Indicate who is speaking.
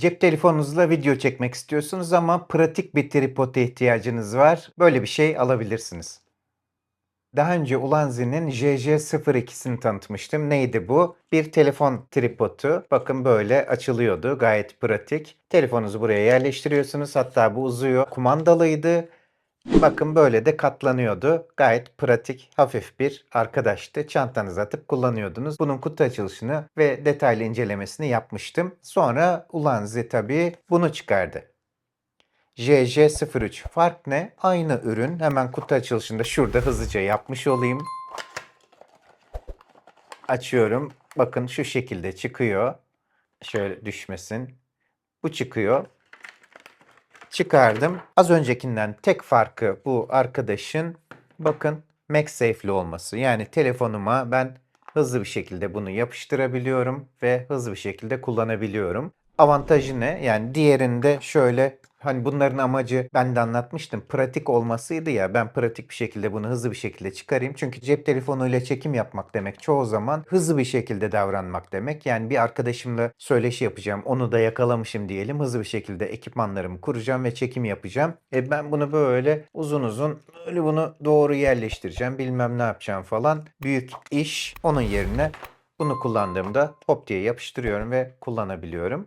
Speaker 1: Cep telefonunuzla video çekmek istiyorsunuz ama pratik bir tripoda ihtiyacınız var. Böyle bir şey alabilirsiniz. Daha önce Ulanzi'nin JJ02'sini tanıtmıştım. Neydi bu? Bir telefon tripodu. Bakın böyle açılıyordu. Gayet pratik. Telefonunuzu buraya yerleştiriyorsunuz. Hatta bu uzuyor. Kumandalıydı. Bakın böyle de katlanıyordu. Gayet pratik, hafif bir arkadaştı. Çantanıza atıp kullanıyordunuz. Bunun kutu açılışını ve detaylı incelemesini yapmıştım. Sonra Ulanzi tabii bunu çıkardı. JJ03 fark ne? Aynı ürün. Hemen kutu açılışında şurada hızlıca yapmış olayım. Açıyorum. Bakın şu şekilde çıkıyor. Şöyle düşmesin. Bu çıkıyor. Çıkardım. Az öncekinden tek farkı bu arkadaşın bakın MagSafe'li olması. Yani telefonuma ben hızlı bir şekilde bunu yapıştırabiliyorum ve hızlı bir şekilde kullanabiliyorum. Avantajı ne? Yani diğerinde şöyle hani bunların amacı ben de anlatmıştım. Pratik olmasıydı ya. Ben pratik bir şekilde bunu hızlı bir şekilde çıkarayım. Çünkü cep telefonuyla çekim yapmak demek çoğu zaman hızlı bir şekilde davranmak demek. Yani bir arkadaşımla söyleşi yapacağım. Onu da yakalamışım diyelim. Hızlı bir şekilde ekipmanlarımı kuracağım ve çekim yapacağım. E ben bunu böyle uzun uzun böyle bunu doğru yerleştireceğim. Bilmem ne yapacağım falan. Büyük iş. Onun yerine bunu kullandığımda hop diye yapıştırıyorum ve kullanabiliyorum.